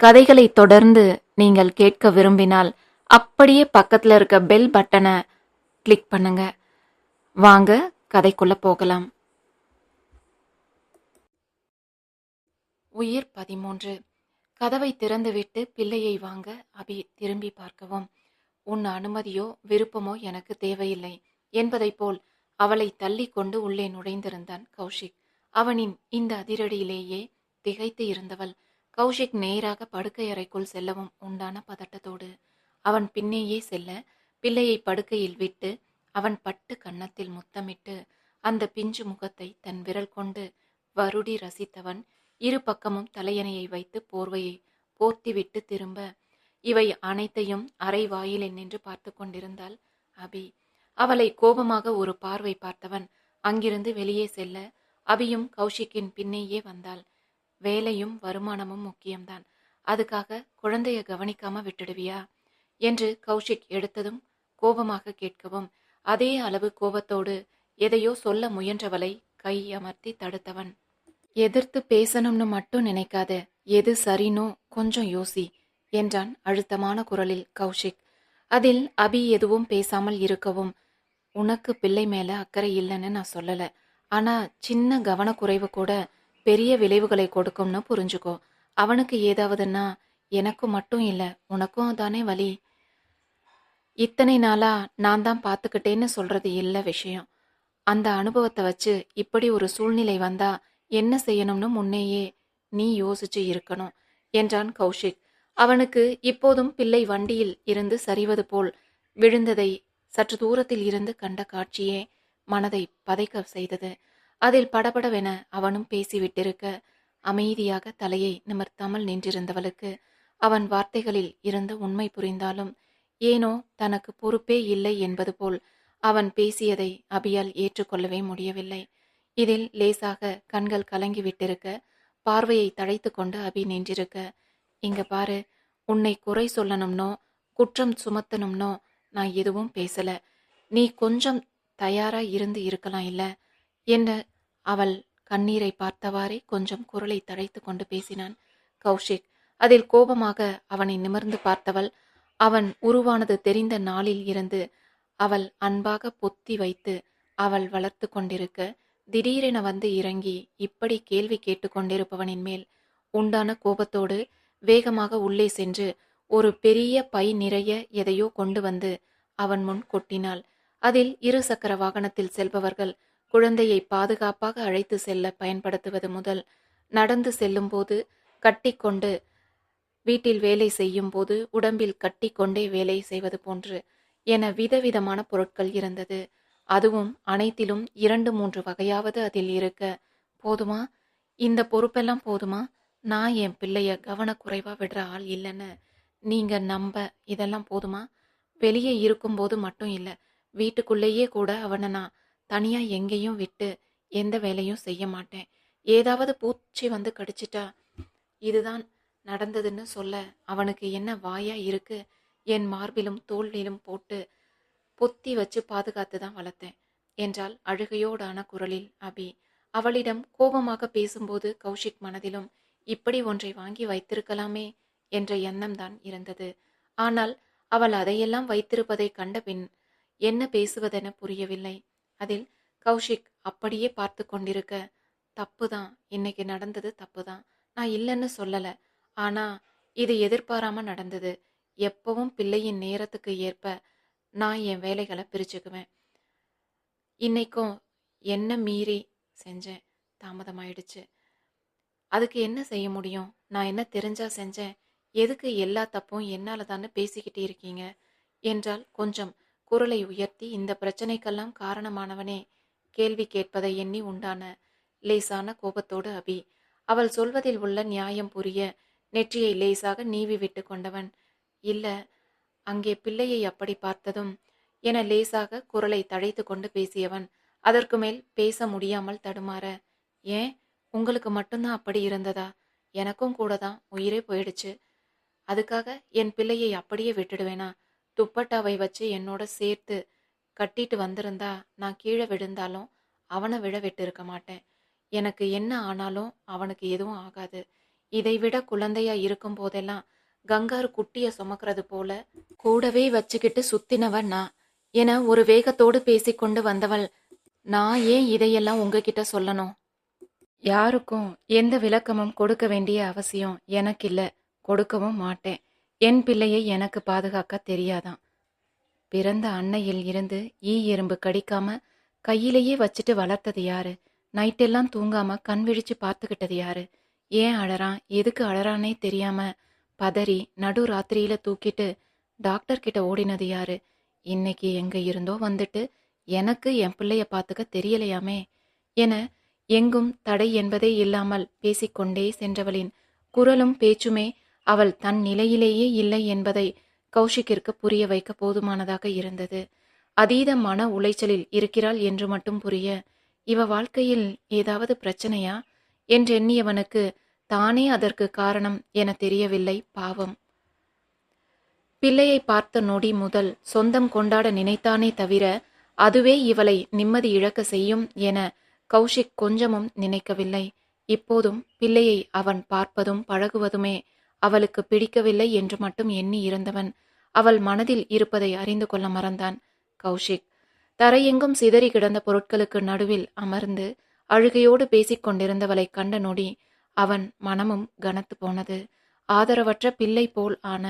கதைகளை தொடர்ந்து நீங்கள் கேட்க விரும்பினால் அப்படியே பக்கத்தில் இருக்க பெல் பட்டனை கிளிக் பண்ணுங்க. வாங்க கதைக்குள்ள போகலாம். உயிர் பதிமூன்று. கதவை திறந்துவிட்டு பிள்ளையை வாங்க அபி திரும்பி பார்க்கவும். உன் அனுமதியோ விருப்பமோ எனக்கு தேவையில்லை என்பதைப் போல் அவளை தள்ளி கொண்டு உள்ளே நுழைந்திருந்தான் கௌஷிக். அவனின் இந்த அதிரடியிலேயே திகைத்து இருந்தவள். கௌஷிக் நேராக படுக்கை அறைக்குள் செல்லவும் உண்டான பதட்டத்தோடு அவன் பின்னேயே செல்ல பிள்ளையை படுக்கையில் விட்டு அவன் பட்டு கன்னத்தில் முத்தமிட்டு அந்த பிஞ்சு முகத்தை தன் விரல் கொண்டு வருடி ரசித்தவன் இரு பக்கமும் தலையணையை வைத்து போர்வையை போர்த்திவிட்டு திரும்ப இவை அனைத்தையும் அறை வாயிலில் நின்று பார்த்து கொண்டிருந்தாள் அபி அவளை கோபமாக ஒரு பார்வை பார்த்தவன் அங்கிருந்து வெளியே செல்ல அபியும் கௌஷிக்கின் பின்னேயே வந்தாள். வேலையும் வருமானமும் முக்கியம்தான். அதுக்காக குழந்தைய கவனிக்காம விட்டுடுவியா? என்று கௌஷிக் எடுத்ததும் கோபமாக கேட்கவும் அதே அளவு கோபத்தோடு எதையோ சொல்ல முயன்றவளை கை அமர்த்தி தடுத்தவன். எதிர்த்து பேசணும்னு மட்டும் நினைக்காத. எது சரினோ கொஞ்சம் யோசி என்றான் அழுத்தமான குரலில் கௌஷிக். அதில் அபி எதுவும் பேசாமல் இருக்கவும் உனக்கு பிள்ளை மேல அக்கறை இல்லைன்னு நான் சொல்லல. ஆனா சின்ன கவனக்குறைவு கூட பெரிய விளைவுகளை கொடுக்கும்னு புரிஞ்சுக்கோ. அவனுக்கு ஏதாவதுன்னா எனக்கும் மட்டும் இல்லை உனக்கும் தானே வலி. இத்தனை நாளா நான் தான் பார்த்துக்கிட்டேன்னு சொல்றது இல்லை விஷயம். அந்த அனுபவத்தை வச்சு இப்படி ஒரு சூழ்நிலை வந்தா என்ன செய்யணும்னு முன்னேயே நீ யோசிச்சு இருக்கணும் என்றான் கௌஷிக். அவனுக்கு இப்போதும் பிள்ளை வண்டியில் இருந்து சரிவது போல் விழுந்ததை சற்று தூரத்தில் இருந்து கண்ட காட்சியே மனதை பதைக்க செய்தது. அதில் படபடவென அவனும் பேசிவிட்டிருக்க அமைதியாக தலையை நிமிர்த்தாமல் நின்றிருந்தவளுக்கு அவன் வார்த்தைகளில் இருந்த உண்மை புரிந்தாலும் ஏனோ தனக்கு பொறுப்பே இல்லை என்பது போல் அவன் பேசியதை அபியால் ஏற்றுக்கொள்ளவே முடியவில்லை. இதில் லேசாக கண்கள் கலங்கி விட்டிருக்க பார்வையை தழைத்து கொண்டு அபி நின்றிருக்க இங்க பாரு உன்னை குறை சொல்லணும்னோ குற்றம் சுமத்தணும்னோ நான் எதுவும் பேசல. நீ கொஞ்சம் தயாரா இருந்து இருக்கலாம் இல்ல? என்ன அவள் கண்ணீரை பார்த்தவாறே கொஞ்சம் குரலை தழைத்து கொண்டு பேசினான். கௌஷிக் அதில் கோபமாக அவனை நிமிர்ந்து பார்த்தவள் அவன் உருவானது தெரிந்த நாளில் இருந்து அவள் அன்பாக பொத்தி வைத்து அவள் வளர்த்து கொண்டிருக்க திடீரென வந்து இறங்கி இப்படி கேள்வி கேட்டுக்கொண்டிருப்பவனின் மேல் உண்டான கோபத்தோடு வேகமாக உள்ளே சென்று ஒரு பெரிய பை நிறைய எதையோ கொண்டு வந்து அவன் முன் கொட்டினாள். அதில் இரு சக்கர வாகனத்தில் செல்பவர்கள் குழந்தையை பாதுகாப்பாக அழைத்து செல்ல பயன்படுத்துவது முதல் நடந்து செல்லும்போது கட்டிக்கொண்டு வீட்டில் வேலை செய்யும் போது உடம்பில் கட்டிக்கொண்டே வேலை செய்வது போன்று என விதவிதமான பொருட்கள் இருந்தது. அதுவும் அனைத்திலும் இரண்டு மூன்று வகையாவது அதில் இருக்க போதுமா? இந்த பொறுப்பெல்லாம் போதுமா? நான் என் பிள்ளைய கவனக்குறைவா விடுற ஆள் இல்லைன்னு நீங்க நம்ப இதெல்லாம் போதுமா? வெளியே இருக்கும்போது மட்டும் இல்லை வீட்டுக்குள்ளேயே கூட அவனை நான் தனியாக எங்கேயும் விட்டு எந்த வேலையும் செய்ய மாட்டேன். ஏதாவது பூச்சி வந்து கடிச்சிட்டா இதுதான் நடந்ததுன்னு சொல்ல அவனுக்கு என்ன வாயா இருக்கு? என் மார்பிலும் தோளிலும் போட்டு பொத்தி வச்சு பாதுகாத்து தான் வளர்த்தேன் என்றால் அழுகையோடான குரலில் அபி. அவளிடம் கோபமாக பேசும்போது கௌஷிக் மனதிலும் இப்படி ஒன்றை வாங்கி வைத்திருக்கலாமே என்ற எண்ணம் தான் இருந்தது. ஆனால் அவள் அதையெல்லாம் வைத்திருப்பதை கண்ட பின் என்ன பேசுவதென புரியவில்லை. அதில் கௌஷிக் அப்படியே பார்த்து கொண்டிருக்க. தப்புதான். இன்னைக்கு நடந்தது தப்புதான். நான் இல்லைன்னு சொல்லல. ஆனா இது எதிர்பாராம நடந்தது. எப்பவும் பிள்ளையின் நேரத்துக்கு ஏற்ப நான் என் வேலைகளை பிரிச்சுக்குவேன். இன்னைக்கும் என்ன மீறி செஞ்சேன்? தாமதமாயிடுச்சு. அதுக்கு என்ன செய்ய முடியும்? நான் என்ன தெரிஞ்சா செஞ்சேன்? எதுக்கு எல்லா தப்பும் என்னால தானே பேசிக்கிட்டே இருக்கீங்க? என்றால் கொஞ்சம் குரலை உயர்த்தி இந்த பிரச்சனைக்கெல்லாம் காரணமானவனே கேள்வி கேட்பதை எண்ணி உண்டான லேசான கோபத்தோடு அபி அவள் சொல்வதில் உள்ள நியாயம் புரிய நெற்றியை லேசாக நீவி விட்டு கொண்டவன். இல்ல அங்கே பிள்ளையை அப்படி பார்த்ததும் என லேசாக குரலை தழைத்து கொண்டு பேசியவன் அதற்கு மேல் பேச முடியாமல் தடுமாற. ஏன்? உங்களுக்கு மட்டும்தான் அப்படி இருந்ததா? எனக்கும் கூட தான் உயிரே போயிடுச்சு. அதுக்காக என் பிள்ளையை அப்படியே விட்டுடுவேனா? துப்பட்டாவை வச்சு என்னோட சேர்த்து கட்டிட்டு வந்திருந்தா நான் கீழே விழுந்தாலும் அவனை விழ விட்டிருக்க மாட்டேன். எனக்கு என்ன ஆனாலும் அவனுக்கு எதுவும் ஆகாது. இதைவிட குழந்தையா இருக்கும் போதெல்லாம் கங்காரு குட்டிய சுமக்கிறது போல கூடவே வச்சுக்கிட்டு சுத்தினவன் நான். என ஒரு வேகத்தோடு பேசிக்கொண்டு வந்தவள் நான் ஏன் இதையெல்லாம் உங்ககிட்ட சொல்லணும்? யாருக்கும் எந்த விளக்கமும் கொடுக்க வேண்டிய அவசியம் எனக்கு கொடுக்கவும் மாட்டேன். என் பிள்ளையை எனக்கு பாதுகாக்க தெரியாதான் பிறந்த அன்னையில் இருந்து ஈ எறும்பு கடிக்காம கையிலேயே வச்சுட்டு வளர்த்தது யாரு? நைட்டெல்லாம் தூங்காம கண் விழிச்சு பார்த்துக்கிட்டது யாரு? ஏன் அழறான்? எதுக்கு அழறானே தெரியாம பதறி நடு ராத்திரியில தூக்கிட்டு டாக்டர் கிட்ட ஓடினது யாரு? இன்னைக்கு எங்க இருந்தோ வந்துட்டு எனக்கு என் பிள்ளைய பார்த்துக்க தெரியலையாமே என எங்கும் தடை என்பதே இல்லாமல் பேசிக்கொண்டே சென்றவளின் குரலும் பேச்சுமே அவள் தன் நிலையிலேயே இல்லை என்பதை கௌஷிக்கிற்கு புரிய வைக்க போதுமானதாக இருந்தது. அதீத மன உளைச்சலில் இருக்கிறாள் என்று மட்டும் புரிய இவ வாழ்க்கையில் ஏதாவது பிரச்சனையா என்றெண்ணியவனுக்கு தானே அதற்கு காரணம் என தெரியவில்லை பாவம் பிள்ளையை பார்த்த நொடி முதல் சொந்தம் கொண்டாட நினைத்தானே தவிர அதுவே இவளை நிம்மதி இழக்க செய்யும் என கௌஷிக் கொஞ்சமும் நினைக்கவில்லை. இப்போதும் பிள்ளையை அவன் பார்ப்பதும் பழகுவதுமே அவளுக்கு பிடிக்கவில்லை என்று மட்டும் எண்ணி இருந்தவன் அவள் மனதில் இருப்பதை அறிந்து கொள்ள மறந்தான். கௌஷிக் தரையெங்கும் சிதறி கிடந்த பொருட்களுக்கு நடுவில் அமர்ந்து அழுகையோடு பேசிக் கொண்டிருந்தவளை கண்ட நொடி அவன் மனமும் கனத்து போனது. ஆதரவற்ற பிள்ளை போல் ஆன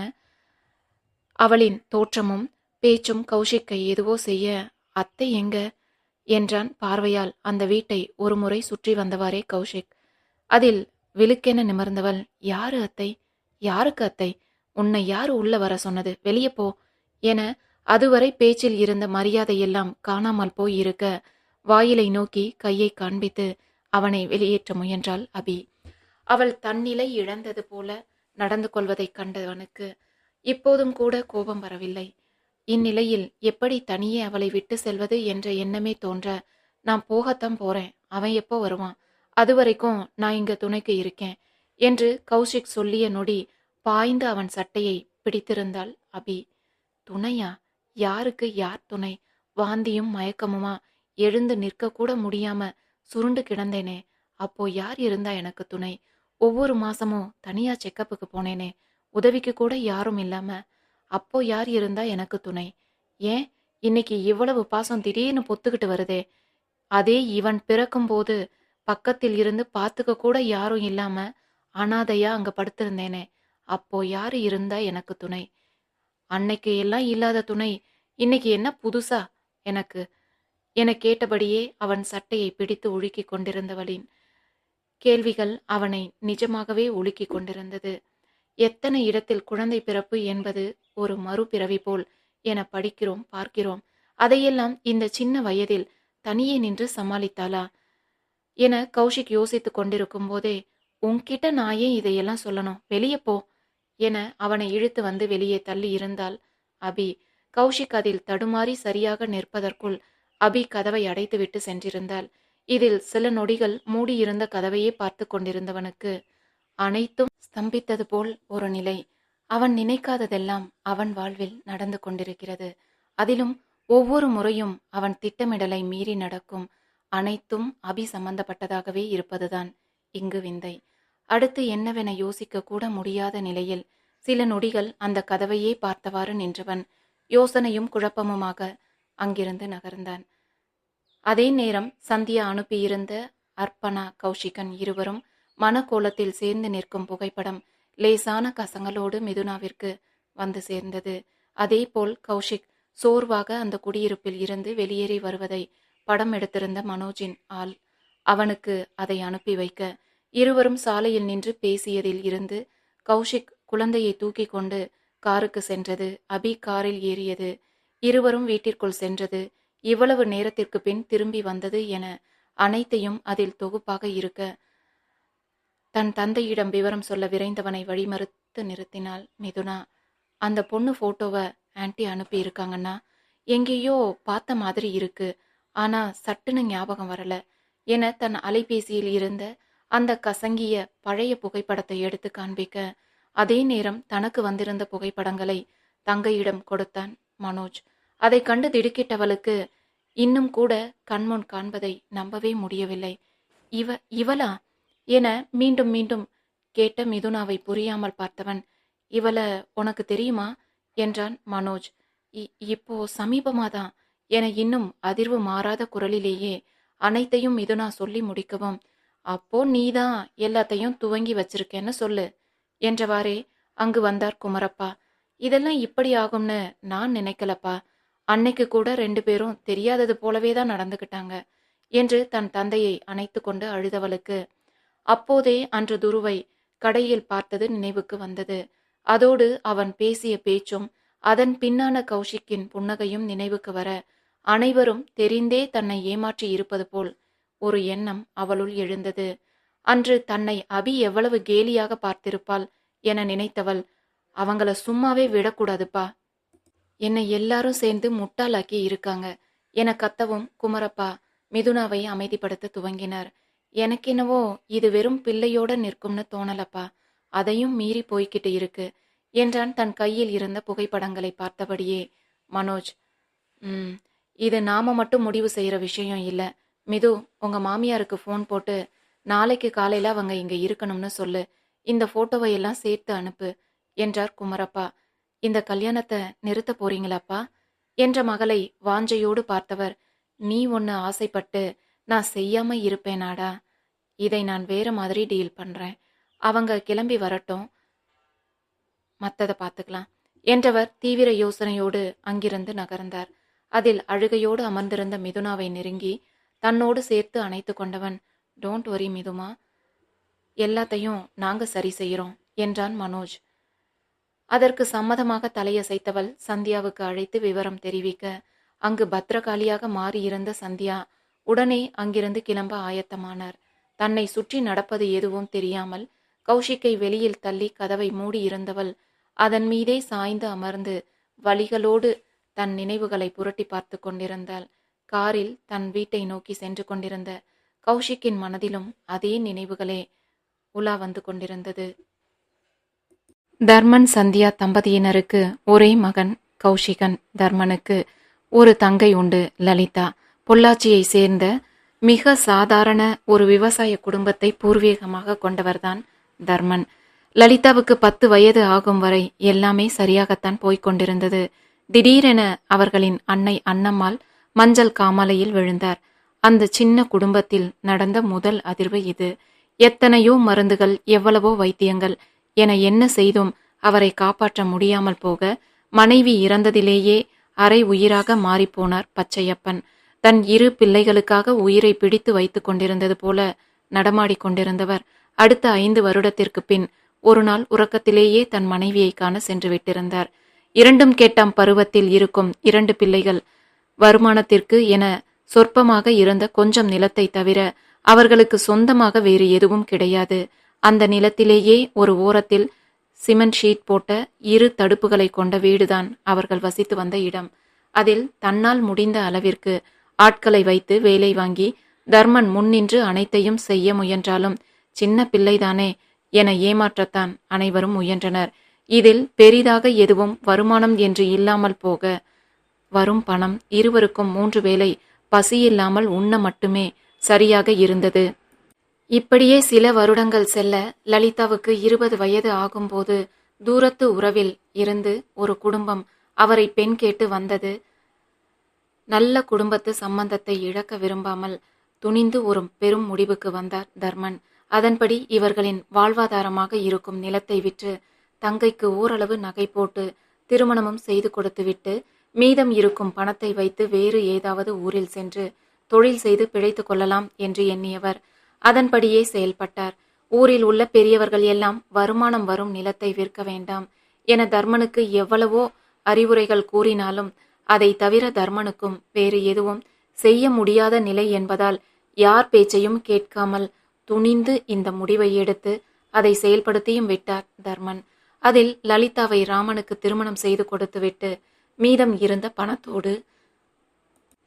அவளின் தோற்றமும் பேச்சும் கௌஷிக்கை எதுவோ செய்ய அத்தை எங்க என்றான் பார்வையால் அந்த வீட்டை ஒருமுறை சுற்றி வந்தவாறே கௌஷிக். அதில் விழுக்கென நிமர்ந்தவள் யாரு அத்தை? யாருக்கு அத்தை? உன்னை யாரு உள்ள வர சொன்னது? வெளியே போ. என அதுவரை பேச்சில் இருந்த மரியாதையெல்லாம் காணாமல் போய் இருக்க வாயிலை நோக்கி கையை காண்பித்து அவனை வெளியேற்ற முயன்றாள் அபி. அவள் தன்னிலை இழந்தது போல நடந்து கொள்வதைக் கண்டவனுக்கு இப்போதும் கூட கோபம் வரவில்லை. இந்நிலையில் எப்படி தனியே அவளை விட்டு செல்வது என்ற எண்ணமே தோன்ற நான் போகத்தான் போறேன். அவன் எப்போ வருவான்? அதுவரைக்கும் நான் இங்க துணைக்கு இருக்கேன். என்று கௌஷிக் சொல்லிய நொடி பாய்ந்து அவன் சட்டையை பிடித்திருந்தாள். அபி துணையா? யாருக்கு யார் துணை? வாந்தியும் மயக்கமுமா? எழுந்து நிற்க கூட முடியாம சுருண்டு கிடந்தேனே. அப்போ யார் இருந்தா எனக்கு துணை? ஒவ்வொரு மாசமும் தனியா செக்கப்புக்கு போனேனே. உதவிக்கு கூட யாரும் இல்லாம. அப்போ யார் இருந்தா எனக்கு துணை? ஏன்? இன்னைக்கு இவ்வளவு பாசம் திடீர்னு பொத்துக்கிட்டு வருதே. அதே இவன் பிறக்கும்போது பக்கத்தில் இருந்து பார்த்துக்க கூட யாரும் இல்லாம அனாதையா அங்க படுத்திருந்தேனே. அப்போ யாரு இருந்தா எனக்கு துணை? அன்னைக்கு எல்லாம் இல்லாத துணை. இன்னைக்கு என்ன புதுசா? எனக்கு என கேட்டபடியே அவன் சட்டையை பிடித்து உழுக்கி கொண்டிருந்தவளின் கேள்விகள் அவனை நிஜமாகவே உலுக்கிக் கொண்டிருந்தது. எத்தனை இடத்தில் குழந்தை பிறப்பு என்பது ஒரு மறுபிறவி போல் என படிக்கிறோம் பார்க்கிறோம். அதையெல்லாம் இந்த சின்ன வயதில் தனியே நின்று சமாளித்தாளா? என கௌஷிக் யோசித்துக் கொண்டிருக்கும் போதே உன்கிட்ட நான் ஏன் இதையெல்லாம் சொல்லணும்? வெளியே போ. என அவனை இழுத்து வந்து வெளியே தள்ளி இருந்தால் அபி. கௌஷிக் அதில் தடுமாறி சரியாக நிற்பதற்குள் அபி கதவை அடைத்துவிட்டு சென்றிருந்தாள். இதில் சில நொடிகள் மூடியிருந்த கதவையே பார்த்து கொண்டிருந்தவனுக்கு அனைத்தும் ஸ்தம்பித்தது போல் ஒரு நிலை. அவன் நினைக்காததெல்லாம் அவன் வாழ்வில் நடந்து கொண்டிருக்கிறது. அதிலும் ஒவ்வொரு முறையும் அவன் திட்டமிடலை மீறி நடக்கும் அனைத்தும் அபி சம்பந்தப்பட்டதாகவே இருப்பதுதான் இங்கு விந்தை. அடுத்து என்னவென யோசிக்க கூட முடியாத நிலையில் சில நொடிகள் அந்த கதவையே பார்த்தவாறு நின்றவன். யோசனையும் குழப்பமுமாக அங்கிருந்து நகர்ந்தான். அதே நேரம் சந்தியா அனுப்பியிருந்த அர்ப்பணா கௌஷிகன் இருவரும் மனக்கோலத்தில் சேர்ந்து நிற்கும் புகைப்படம் லேசான கசங்களோடு மிதுனாவிற்கு வந்து சேர்ந்தது. அதேபோல் கௌஷிக் சோர்வாக அந்த குடியிருப்பில் இருந்து வெளியேறி வருவதை படம் எடுத்திருந்த மனோஜின் ஆள். அவனுக்கு அதை அனுப்பி வைக்க இருவரும் சாலையில் நின்று பேசியதில் இருந்து கௌஷிக் குழந்தையை தூக்கி கொண்டு காருக்கு சென்றது. அபி காரில் ஏறியது. இருவரும் வீட்டிற்குள் சென்றது. இவ்வளவு நேரத்திற்கு பின் திரும்பி வந்தது என அனைத்தையும் அதில் தொகுப்பாக இருக்க தன் தந்தையிடம் விவரம் சொல்ல விரைந்தவனை வழிமறுத்து நிறுத்தினாள் மிதுனா. அந்த பொண்ணு போட்டோவை ஆன்டி அனுப்பி இருக்காங்கன்னா எங்கேயோ பார்த்த மாதிரி இருக்கு. ஆனா சட்டுன்னு ஞாபகம் வரல. என தன் அலைபேசியில் இருந்த அந்த கசங்கிய பழைய புகைப்படத்தை எடுத்து காண்பிக்க அதே நேரம் தனக்கு வந்திருந்த புகைப்படங்களை தங்கையிடம் கொடுத்தான் மனோஜ். அதை கண்டு திடுக்கிட்டவளுக்கு இன்னும் கூட கண்முன் காண்பதை நம்பவே முடியவில்லை. இவ இவளா? என மீண்டும் மீண்டும் கேட்ட மிதுனாவை புரியாமல் பார்த்தவன் இவள உனக்கு தெரியுமா? என்றான் மனோஜ். "இ- இப்போ சமீபமாதான் என இன்னும் அதிர்வு மாறாத குரலிலேயே அனைத்தையும் மிதுனா சொல்லி முடிக்கவும் அப்போ நீதான் எல்லாத்தையும் துவங்கி வச்சிருக்கேன்னு சொல்லு என்றவாறே அங்கு வந்தார் குமரப்பா. இதெல்லாம் இப்படி ஆகும்னு நான் நினைக்கலப்பா. அன்னைக்கு கூட ரெண்டு பேரும் தெரியாதது போலவே தான் நடந்துக்கிட்டாங்க என்று தன் தந்தையை அணைத்து கொண்டு அழுதவளுக்கு. அப்போதே அன்று துருவை கடையில் பார்த்தது நினைவுக்கு வந்தது. அதோடு அவன் பேசிய பேச்சும் அதன் பின்னான கௌஷிக்கின் புன்னகையும் நினைவுக்கு வர அனைவரும் தெரிந்தே தன்னை ஏமாற்றி இருப்பது போல் ஒரு எண்ணம் அவளுள் எழுந்தது. அன்று தன்னை அபி எவ்வளவு கேலியாக பார்த்திருப்பாள் என நினைத்தவள் அவங்கள சும்மாவே விடக்கூடாதுப்பா. என்னை எல்லாரும் சேர்ந்து முட்டாளாக்கி இருக்காங்க என கத்தவும் குமரப்பா மிதுனாவை அமைதிப்படுத்த துவங்கினார். எனக்கென்னவோ இது வெறும் பிள்ளையோட நிற்கும்னு தோணலப்பா. அதையும் மீறி போய்கிட்டு இருக்கு என்றான் தன் கையில் இருந்த புகைப்படங்களை பார்த்தபடியே. மனோஜ் ம் இது நாம மட்டும் முடிவு செய்கிற விஷயம் இல்லை. மிது உங்க மாமியாருக்கு ஃபோன் போட்டு நாளைக்கு காலையில அவங்க இங்க இருக்கணும்னு சொல்லு. இந்த போட்டோவை எல்லாம் சேர்த்து அனுப்பு என்றார் குமரப்பா. இந்த கல்யாணத்தை நிறுத்த போறீங்களாப்பா? என்ற மகளை வாஞ்சையோடு பார்த்தவர் நீ ஒன்று ஆசைப்பட்டு நான் செய்யாம இருப்பேனாடா. இதை நான் வேற மாதிரி டீல் பண்றேன். அவங்க கிளம்பி வரட்டும். மத்ததை பார்த்துக்கலாம் என்றவர் தீவிர யோசனையோடு அங்கிருந்து நகர்ந்தார். அதில் அழுகையோடு அமர்ந்திருந்த மிதுனாவை நெருங்கி தன்னோடு சேர்த்து அணைத்து கொண்டவன். Don't worry மிதுமா. எல்லாத்தையும் நாங்க சரி செய்கிறோம் என்றான் மனோஜ். அதற்கு சம்மதமாக தலையசைத்தவள் சந்தியாவுக்கு அழைத்து விவரம் தெரிவிக்க அங்கு பத்திரகாளியாக மாறியிருந்த சந்தியா உடனே அங்கிருந்து கிளம்ப ஆயத்தமானார். தன்னை சுற்றி நடப்பது எதுவும் தெரியாமல் கௌஷிக்கை வெளியில் தள்ளி கதவை மூடி இருந்தவள் அதன் மீதே சாய்ந்து அமர்ந்து வழிகளோடு தன் நினைவுகளை புரட்டி பார்த்து கொண்டிருந்தாள். காரில் தன் வீட்டை நோக்கி சென்று கொண்டிருந்த கௌஷிக்கின் மனதிலும் அதே நினைவுகளே உலா வந்து கொண்டிருந்தது. தர்மன் சந்தியா தம்பதியினருக்கு ஒரே மகன் கௌஷிகன் தர்மனுக்கு ஒரு தங்கை உண்டு லலிதா. பொள்ளாச்சியை சேர்ந்த மிக சாதாரண ஒரு விவசாய குடும்பத்தை பூர்வீகமாக கொண்டவர்தான் தர்மன். லலிதாவுக்கு பத்து வயது ஆகும் வரை எல்லாமே சரியாகத்தான் போய்க் கொண்டிருந்தது. திடீரென அவர்களின் அன்னை அன்னம்மாள் மஞ்சள் காமாலையில் விழுந்தார். அந்த சின்ன குடும்பத்தில் நடந்த முதல் அதிர்வு இது. எத்தனையோ மருந்துகள் எவ்வளவோ வைத்தியங்கள் என என்ன செய்தும் அவரை காப்பாற்ற முடியாமல் போக மனைவி இறந்ததிலேயே அரை உயிராக மாறிப்போனார் பச்சையப்பன். தன் இரு பிள்ளைகளுக்காக உயிரை பிடித்து வைத்து கொண்டிருந்தது போல நடமாடி கொண்டிருந்தவர். அடுத்த ஐந்து வருடத்திற்கு பின் ஒரு நாள் உறக்கத்திலேயே தன் மனைவியை காண சென்று விட்டிருந்தார். இரண்டும் கேட்டாம் பருவத்தில் இருக்கும் இரண்டு பிள்ளைகள். வருமானத்திற்கு என சொற்பமாக இருந்த கொஞ்சம் நிலத்தை தவிர அவர்களுக்கு சொந்தமாக வேறு எதுவும் கிடையாது. அந்த நிலத்திலேயே ஒரு ஓரத்தில் சிமெண்ட் ஷீட் போட்ட இரு தடுப்புகளை கொண்ட வீடுதான் அவர்கள் வசித்து வந்த இடம். அதில் தன்னால் முடிந்த அளவிற்கு ஆட்களை வைத்து வேலை வாங்கி தர்மன் முன்னின்று அனைத்தையும் செய்ய முயன்றாலும் சின்ன பிள்ளைதானே என ஏமாற்றத்தான் அனைவரும் முயன்றனர். இதில் பெரிதாக எதுவும் வருமானம் என்று இல்லாமல் போக வரும் பணம் இருவருக்கும் மூன்று வேளை பசியில்லாமல் உண்ண மட்டுமே சரியாக இருந்தது. இப்படியே சில வருடங்கள் செல்ல லலிதாவுக்கு இருபது வயது ஆகும்போது தூரத்து உறவில் இருந்து ஒரு குடும்பம் அவரை பெண் கேட்டு வந்தது. நல்ல குடும்பத்து சம்பந்தத்தை இழக்க விரும்பாமல் துணிந்து ஒரு பெரும் முடிவுக்கு வந்தார் தர்மன். அதன்படி இவர்களின் வாழ்வாதாரமாக இருக்கும் நிலத்தை விற்று தங்கைக்கு ஓரளவு நகை போட்டு திருமணமும் செய்து கொடுத்துவிட்டு மீதம் இருக்கும் பணத்தை வைத்து வேறு ஏதாவது ஊரில் சென்று தொழில் செய்து பிழைத்து கொள்ளலாம் என்று எண்ணியவர். அதன்படியே செயல்பட்டார். ஊரில் உள்ள பெரியவர்கள் எல்லாம் வருமானம் வரும் நிலத்தை விற்க வேண்டாம் என தர்மனுக்கு எவ்வளவோ அறிவுரைகள் கூறினாலும் அதை தவிர தர்மனுக்கும் வேறு எதுவும் செய்ய முடியாத நிலை என்பதால் யார் பேச்சையும் கேட்காமல் துணிந்து இந்த முடிவை எடுத்து அதை செயல்படுத்தியும் விட்டார் தர்மன். அதில் லலிதாவை ராமனுக்கு திருமணம் செய்து கொடுத்துவிட்டு மீதம் இருந்த பணத்தோடு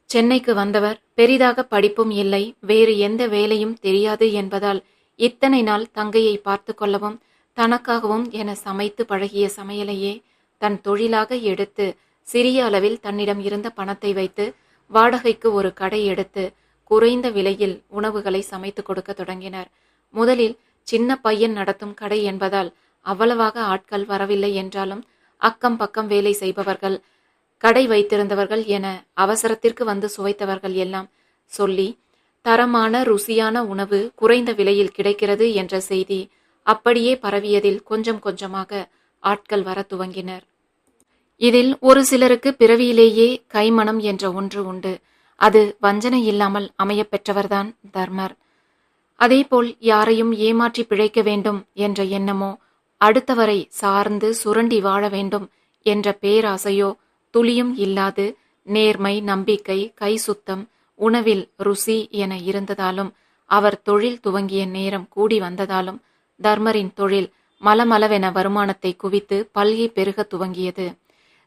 சென்னைக்கு வந்தவர் பெரிதாக படிப்பும் இல்லை வேறு எந்த வேலையும் தெரியாது என்பதால் இத்தனை நாள் தங்கையை பார்த்து கொள்ளவும் தனக்காகவும் என சமைத்து பழகிய சமையலையே தன் தொழிலாக எடுத்து சிறிய அளவில் தன்னிடம் இருந்த பணத்தை வைத்து வாடகைக்கு ஒரு கடை எடுத்து குறைந்த விலையில் உணவுகளை சமைத்து கொடுக்க தொடங்கினர். முதலில் சின்ன பையன் நடத்தும் கடை என்பதால் அவ்வளவாக ஆட்கள் வரவில்லை என்றாலும் அக்கம் பக்கம் வேலை செய்பவர்கள் கடை வைத்திருந்தவர்கள் என அவசரத்திற்கு வந்து சுவைத்தவர்கள் எல்லாம் சொல்லி தரமான ருசியான உணவு குறைந்த விலையில் கிடைக்கிறது என்ற செய்தி அப்படியே பரவியதில் கொஞ்சம் கொஞ்சமாக ஆட்கள் வர துவங்கினர். இதில் ஒரு சிலருக்கு பிறவியிலேயே கைமணம் என்ற ஒன்று உண்டு. அது வஞ்சனை இல்லாமல் அமையப்பெற்றவர்தான் தர்மர். அதேபோல் யாரையும் ஏமாற்றி பிழைக்க வேண்டும் என்ற எண்ணமோ அடுத்தவரை சார்ந்து சுரண்டி வாழ வேண்டும் என்ற பேராசையோ துளியும் இல்லாது நேர்மை நம்பிக்கை கை சுத்தம் உணவில் ருசி என இருந்ததாலும் அவர் தொழில் துவங்கிய நேரம் கூடி வந்ததாலும் தர்மரின் தொழில் மலமளவென வருமானத்தை குவித்து பல்கி பெருக துவங்கியது.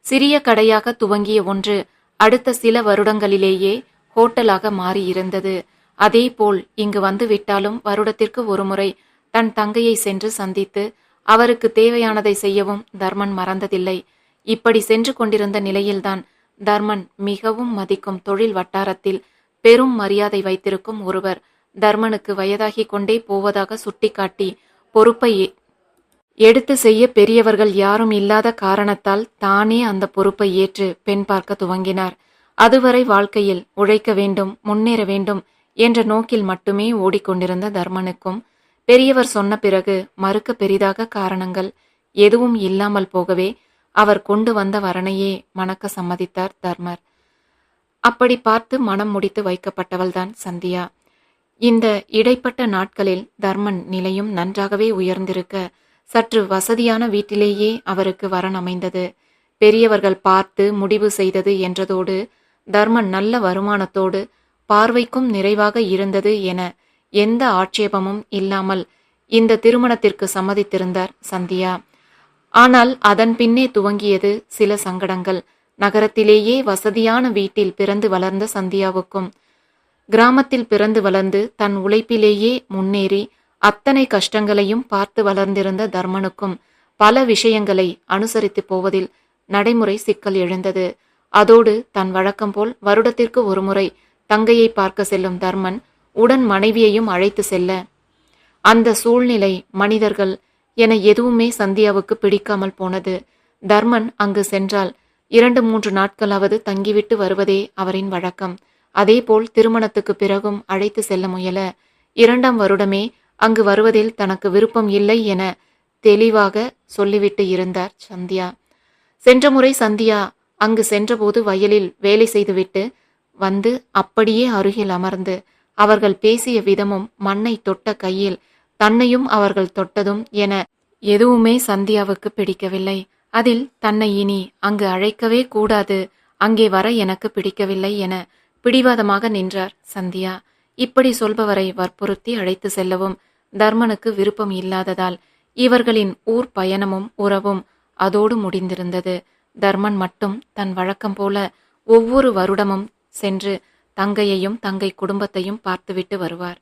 சிறிய கடையாக துவங்கிய ஒன்று அடுத்த சில வருடங்களிலேயே ஹோட்டலாக மாறியிருந்தது. அதேபோல் இங்கு வந்துவிட்டாலும் வருடத்திற்கு ஒருமுறை தன் தங்கையை சென்று சந்தித்து அவருக்கு தேவையானதை செய்யவும் தர்மன் மறந்ததில்லை. இப்படி சென்று கொண்டிருந்த நிலையில்தான் தர்மன் மிகவும் மதிக்கும் தொழில் வட்டாரத்தில் பெரும் மரியாதை வைத்திருக்கும் ஒருவர் தர்மனுக்கு வயதாகி கொண்டே போவதாக சுட்டிக்காட்டி பொறுப்பை எடுத்து செய்ய பெரியவர்கள் யாரும் இல்லாத காரணத்தால் தானே அந்த பொறுப்பை ஏற்று பெண் பார்க்க துவங்கினார். அதுவரை வாழ்க்கையில் உழைக்க வேண்டும் முன்னேற வேண்டும் என்ற நோக்கில் மட்டுமே ஓடிக்கொண்டிருந்த தர்மனுக்கும் பெரியவர் சொன்ன பிறகு மறுக்க பெரிதாக காரணங்கள் எதுவும் இல்லாமல் போகவே அவர் கொண்டு வந்த வரனையே மணக்க சம்மதித்தார் தர்மர். அப்படி பார்த்து மனம் முடித்து வைக்கப்பட்டவள்தான் சந்தியா. இந்த இடைப்பட்ட நாட்களில் தர்மன் நிலையும் நன்றாகவே உயர்ந்திருக்க சற்று வசதியான வீட்டிலேயே அவருக்கு வரன் அமைந்தது. பெரியவர்கள் பார்த்து முடிவு செய்தது என்றதோடு தர்மன் நல்ல வருமானத்தோடு பார்வைக்கும் நிறைவாக இருந்தது என எந்த ஆட்சேபமும் இல்லாமல் இந்த திருமணத்திற்கு சம்மதித்திருந்தார் சந்தியா. ஆனால் அதன் பின்னே துவங்கியது சில சங்கடங்கள். நகரத்திலேயே வசதியான வீட்டில் பிறந்து வளர்ந்த சந்தியாவுக்கும் கிராமத்தில் பிறந்து வளர்ந்து தன் உழைப்பிலேயே முன்னேறி அத்தனை கஷ்டங்களையும் பார்த்து வளர்ந்திருந்த தர்மனுக்கும் பல விஷயங்களை அனுசரித்து போவதில் நடைமுறை சிக்கல் எழுந்தது. அதோடு தன் வழக்கம் போல் வருடத்திற்கு ஒருமுறை தங்கையை பார்க்க செல்லும் தர்மன் உடன் மனைவியையும் அழைத்து செல்ல. அந்த சூழ்நிலை மனிதர்கள் என எதுவுமே சந்தியாவுக்கு பிடிக்காமல் போனது. தர்மன் அங்கு சென்றால் இரண்டு மூன்று நாட்களாவது தங்கிவிட்டு வருவதே அவரின் வழக்கம். அதேபோல் திருமணத்துக்கு பிறகும் அழைத்து செல்ல முயல இரண்டாம் வருடமே அங்கு வருவதில் தனக்கு விருப்பம் இல்லை என தெளிவாக சொல்லிவிட்டு இருந்தார் சந்தியா. சென்ற முறை சந்தியா அங்கு சென்றபோது வயலில் வேலை செய்துவிட்டு வந்து அப்படியே அருகில் அமர்ந்து அவர்கள் பேசிய விதமும் மண்ணை தொட்ட கையில் தன்னையும் அவர்கள் தொட்டதும் என எதுவுமே சந்தியாவுக்கு பிடிக்கவில்லை. அதில் தன்னை இனி அங்கு அழைக்கவே கூடாது அங்கே வர எனக்கு பிடிக்கவில்லை என பிடிவாதமாக நின்றார் சந்தியா. இப்படி சொல்பவரை வற்புறுத்தி அழைத்து செல்லவும் தர்மனுக்கு விருப்பம் இல்லாததால் இவர்களின் ஊர் பயணமும் உறவும் அதோடு முடிந்திருந்தது. தர்மன் மட்டும் தன் வழக்கம் போல ஒவ்வொரு வருடமும் சென்று தங்கையையும் தங்கை குடும்பத்தையும் பார்த்துவிட்டு வருவார்.